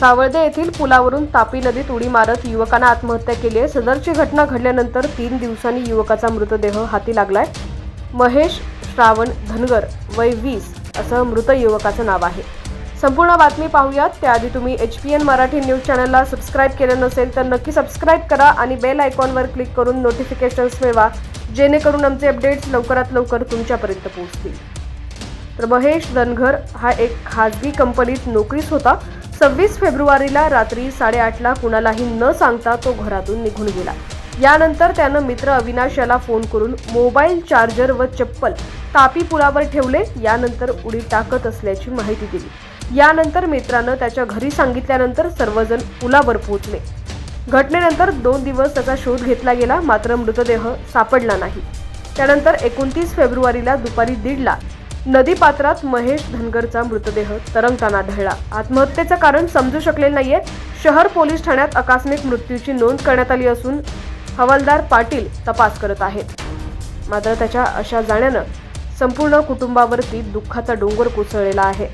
सावळदे येथील पुलावरून तापी नदीत उडी मारत युवकानं आत्महत्या केली आहे. सदरची घटना घडल्यानंतर तीन दिवसांनी युवकाचा मृतदेह हाती लागलाय. महेश श्रावण धनगर वय वीस असं मृत युवकाचं नाव आहे. संपूर्ण बातमी पाहूयात. त्याआधी तुम्ही H P N Marathi news चॅनलला सबस्क्राईब केलं नसेल तर नक्की सबस्क्राईब करा आणि बेल आयकॉनवर क्लिक करून नोटिफिकेशन्स मिळवा जेणेकरून आमचे अपडेट्स लवकरात लवकर तुमच्यापर्यंत पोहोचतील. तर महेश धनगर हा एक खाजगी कंपनीत नोकरीस होता. सव्वीस फेब्रुवारीला रात्री साडेआठला कुणालाही न सांगता तो घरातून निघून गेला. यानंतर त्यानं मित्र अविनाश याला फोन करून मोबाईल चार्जर व चप्पल तापी पुलावर ठेवले यानंतर उडी टाकत असल्याची माहिती दिली. यानंतर मित्रानं त्याच्या घरी सांगितल्यानंतर सर्वजण पुलावर पोहोचले. घटनेनंतर दोन दिवस त्याचा शोध घेतला गेला मात्र मृतदेह सापडला नाही. त्यानंतर एकोणतीस फेब्रुवारीला दुपारी दीडला नदीपात्रात महेश धनगरचा मृतदेह तरंगताना आढळला आत्महत्येचं कारण समजू शकले नाहीये. शहर पोलीस ठाण्यात आकस्मिक मृत्यूची नोंद करण्यात आली असून हवालदार पाटील तपास करत आहेत. मात्र त्याच्या अशा जाण्यानं संपूर्ण कुटुंबावरती दुःखाचा डोंगर कोसळलेला आहे.